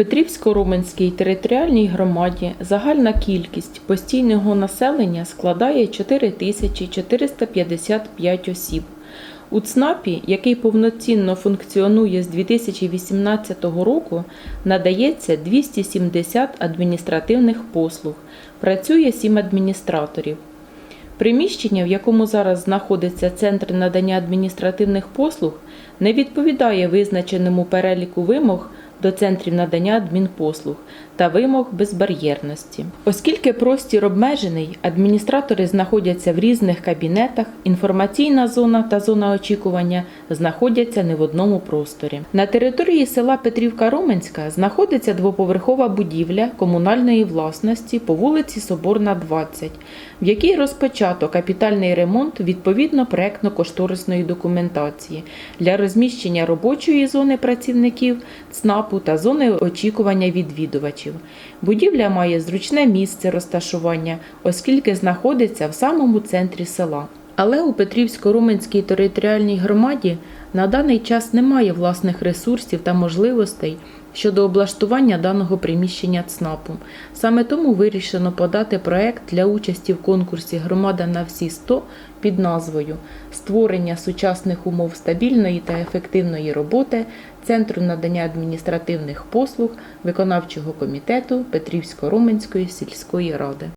Петрівсько-Роменській територіальній громаді загальна кількість постійного населення складає 4455 осіб. У ЦНАПі, який повноцінно функціонує з 2018 року, надається 270 адміністративних послуг. Працює 7 адміністраторів. Приміщення, в якому зараз знаходиться Центр надання адміністративних послуг, не відповідає визначеному переліку вимог до центрів надання адмінпослуг та вимог безбар'єрності. Оскільки простір обмежений, адміністратори знаходяться в різних кабінетах, інформаційна зона та зона очікування знаходяться не в одному просторі. На території села Петрівка Роменська знаходиться двоповерхова будівля комунальної власності по вулиці Соборна, 20, в якій розпочато капітальний ремонт відповідно проектно-кошторисної документації для розміщення робочої зони працівників ЦНАПу та зони очікування відвідувачів. Будівля має зручне місце розташування, оскільки знаходиться в самому центрі села. Але у Петрівсько-Руменській територіальній громаді на даний час немає власних ресурсів та можливостей щодо облаштування даного приміщення ЦНАПу. Саме тому вирішено подати проект для участі в конкурсі Громада на всі 100 під назвою Створення сучасних умов стабільної та ефективної роботи Центру надання адміністративних послуг виконавчого комітету Петрівсько-Роменської сільської ради.